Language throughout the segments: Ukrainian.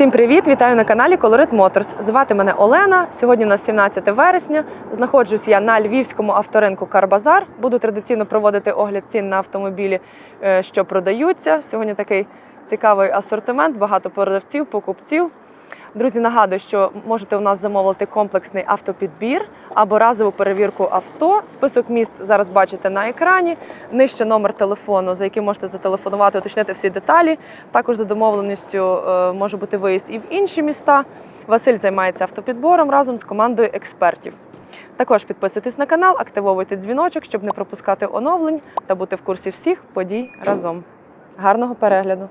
Всім привіт! Вітаю на каналі Colorit Motors. Звати мене Олена. Сьогодні у нас 17 вересня. Знаходжусь я на львівському авторинку Карбазар. Буду традиційно проводити огляд цін на автомобілі, е, що продаються. Сьогодні такий цікавий асортимент, багато продавців, покупців. Друзі, нагадую, що можете у нас замовити комплексний автопідбір або разову перевірку авто. Список міст зараз бачите на екрані. Нижче номер телефону, за яким можете зателефонувати, уточнити всі деталі. Також за домовленістю е, може бути виїзд і в інші міста. Василь займається автопідбором разом з командою експертів. Також підписуйтесь на канал, активовуйте дзвіночок, щоб не пропускати оновлень та бути в курсі всіх подій разом. Гарного перегляду!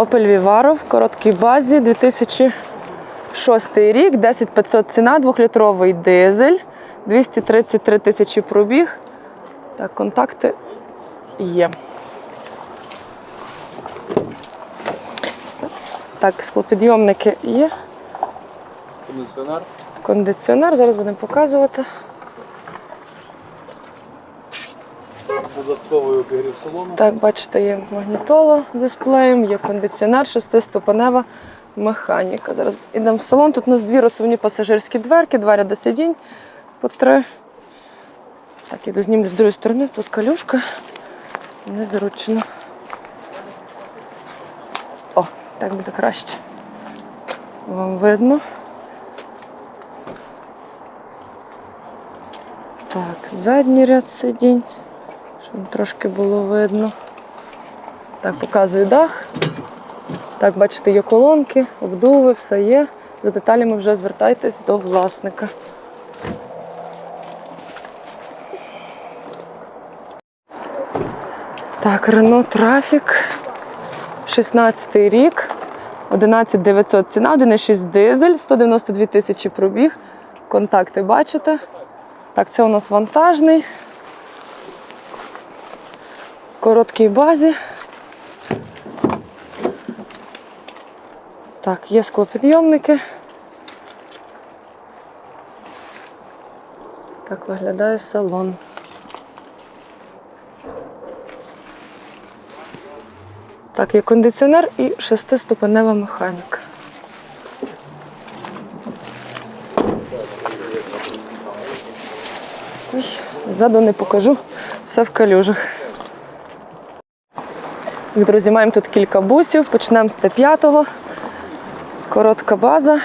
Opel Vivaro в короткій базі 2006 рік, 10500 ціна, 2-літровий дизель, 233 тисячі пробіг. Так, контакти є. Так, склопідйомники є. Кондиціонер. Кондиціонер, зараз будемо показувати. Додатковий обігрів салону. Так, бачите, є магнітола з дисплеєм, є кондиціонер, шестиступенева механіка. Зараз йдемо в салон. Тут у нас дві розсувні пасажирські дверки, два ряди сидінь по три. Так, іду знімлю з другої сторони, тут калюшка. Незручно. О, так буде краще. Вам видно. Так, задній ряд сидінь щоб трошки було видно. Так, показую дах. Так, бачите, є колонки, обдуви, все є. За деталями вже звертайтесь до власника. Так, Renault Trafic. 16 рік. 11900 ціна, 1,6 дизель, 192 тисячі пробіг. Контакти бачите. Так, це у нас вантажний короткій базі. Так, є склопідйомники. Так виглядає салон. Так, є кондиціонер і шестиступенева механіка. Ой, ззаду не покажу, все в калюжах. Друзі, маємо тут кілька бусів. Почнемо з Т5. Коротка база.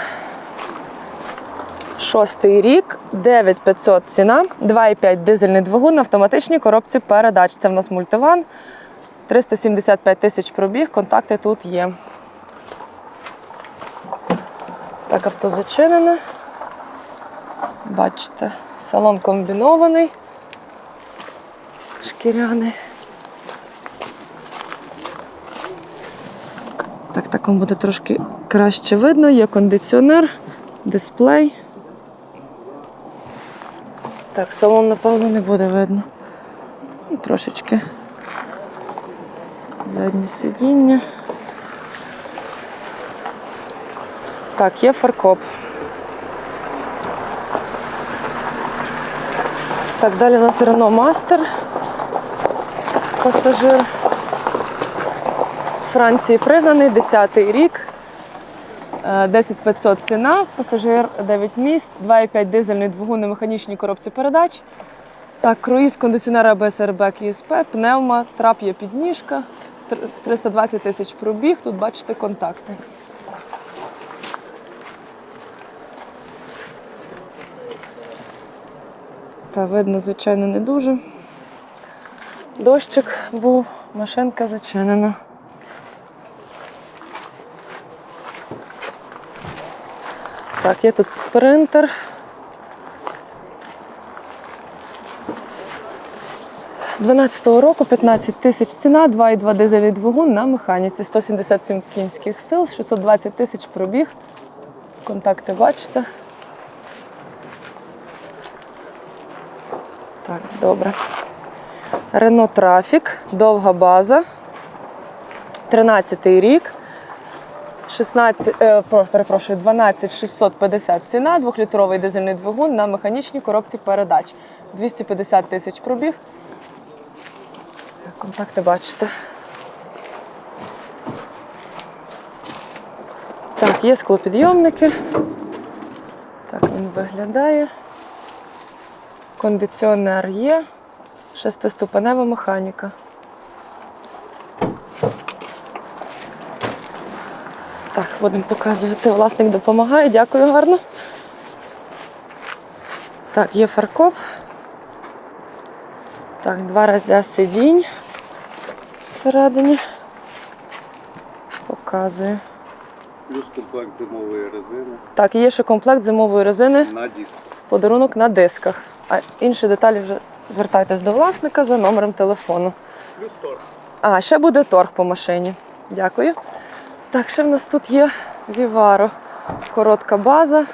Шостий рік, 9500 ціна, 2,5 дизельний двигун на автоматичній коробці передач. Це в нас мультиван. 375 тисяч пробіг, контакти тут є. Так, авто зачинене. Бачите, салон комбінований, шкіряний. Так, так вам буде трошки краще видно. Є кондиціонер, дисплей. Так, салон, напевно, не буде видно. Ну, Трошечки заднє сидіння. Так, є фаркоп. Так, далі у нас Renault Master. Пасажир. Франції пригнаний, 10-й рік. Е, 10500 ціна, пасажир 9 місць, 2,5 дизельний двигун на механічній коробці передач. Так, круїз кондиціонера ABS Airbag ESP, пневма, трап є підніжка, 320 тисяч пробіг. Тут бачите контакти. Та видно, звичайно, не дуже. Дощик був, машинка зачинена. Так, є тут спринтер. Дванадцятого року 15 тисяч ціна, 2,2 дизельний двигун на механіці, 177 кінських сил, 620 тисяч пробіг. Контакти бачите. Так, добре. Renault Trafic, довга база. 13 рік. 16, е, перепрошую, 12 650 ціна, двохлітровий дизельний двигун на механічній коробці передач. 250 тисяч пробіг. Контакти бачите. Так, є склопідйомники. Так він виглядає. Кондиціонер є. Шестиступенева механіка. Будемо показувати. Власник допомагає. Дякую гарно. Так, є фаркоп. Так, два рази сидінь всередині. Показую. Плюс комплект зимової резини Так, є ще комплект зимової резини на диск. подарунок на дисках. А інші деталі вже звертайтесь до власника за номером телефону. Плюс торг. А, ще буде торг по машині. Дякую. Так, ще в нас тут є Vivaro. Коротка база.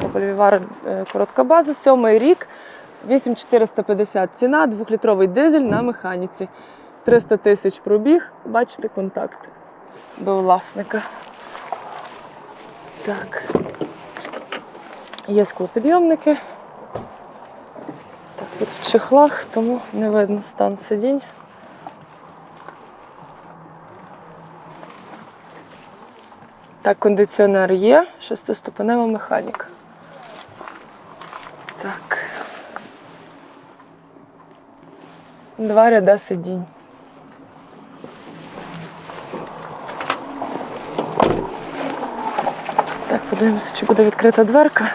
Opel Vivaro е, коротка база, сьомий рік, 8450 ціна, двохлітровий дизель на механіці. 300 тисяч пробіг. Бачите контакти до власника. Так. Є склопідйомники. Так, тут в чехлах, тому не видно стан сидінь. Так, кондиціонер є, шестиступенева механіка. Так. Два ряда сидінь. Так, подивимося, чи буде відкрита дверка.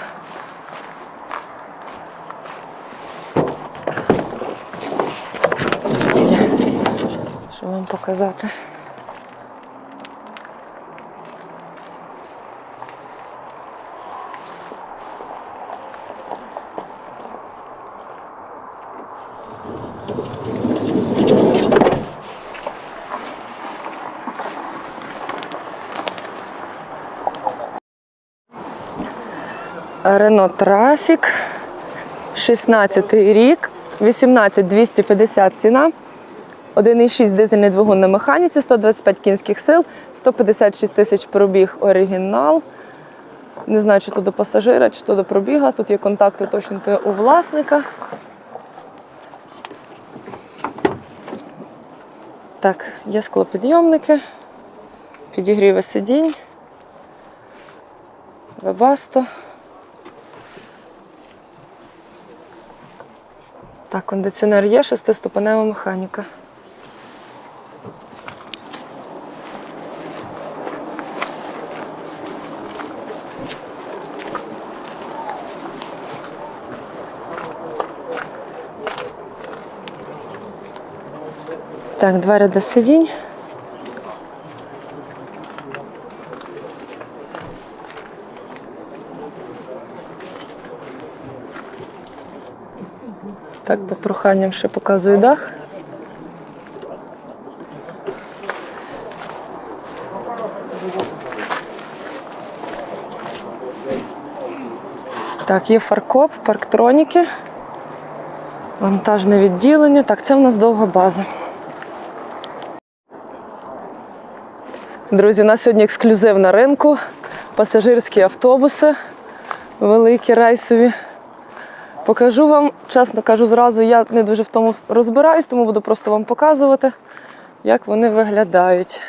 Що вам показати? Рено Трафік, 16 рік, 18250 ціна. 1,6 дизельний двигун на механіці, 125 кінських сил, 156 тисяч пробіг оригінал. Не знаю, чи то до пасажира, чи то до пробіга. Тут є контакти уточнити у власника. Так, є склопідйомники, підігріви сидінь, вебасто. Так, кондиціонер є, шестиступенева механіка. Так, два ряди сидінь. Так, по проханням ще показую дах. Так, є фаркоп, парктроніки, вантажне відділення. Так, це в нас довга база. Друзі, у нас сьогодні ексклюзив на ринку. Пасажирські автобуси, великі рейсові. Покажу вам, чесно кажу, зразу я не дуже в тому розбираюсь, тому буду просто вам показувати, як вони виглядають.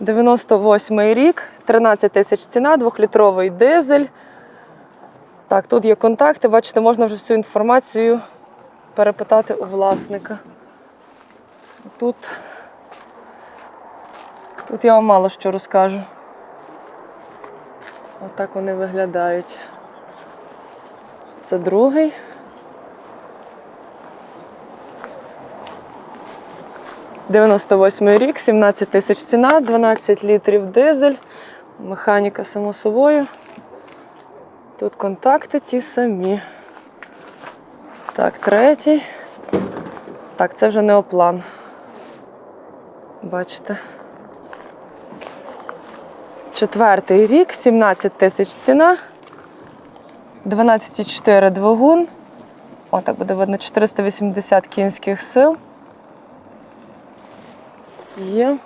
98-й рік, 13 тисяч ціна, двохлітровий дизель. Так, тут є контакти, бачите, можна вже всю інформацію перепитати у власника. Тут, тут я вам мало що розкажу. Отак вони виглядають. Це другий. Дев'яносто восьмий рік, 17 тисяч ціна, 12 літрів дизель, механіка само собою. Тут контакти ті самі. Так, третій. Так, це вже неоплан. Бачите. Четвертий рік, 17 тисяч ціна. 12,4 двигун. О, так буде видно, 480 кінських сил. Є.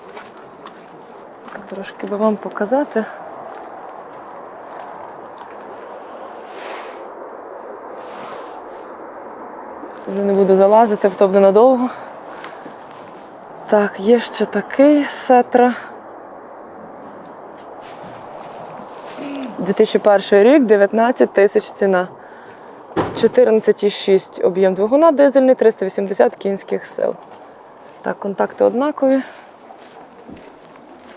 Трошки би вам показати. Вже не буду залазити, в то буде надовго. Так, є ще такий сетра. 2001 рік, 19 тисяч ціна. 14,6 об'єм двигуна дизельний, 380 кінських сил. Так, контакти однакові.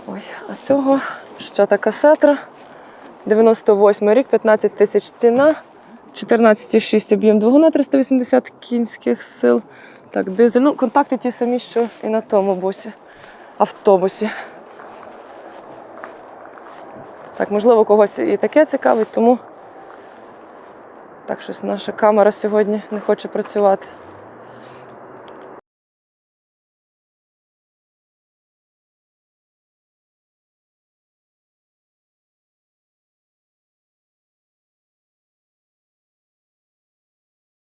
Ой, а цього ще така сетра. 98 рік, 15 тисяч ціна. 14,6 об'єм двигуна, 380 кінських сил. Так, дизель. Ну, контакти ті самі, що і на тому бусі, автобусі. Так, можливо, когось і таке цікавить, тому так щось наша камера сьогодні не хоче працювати.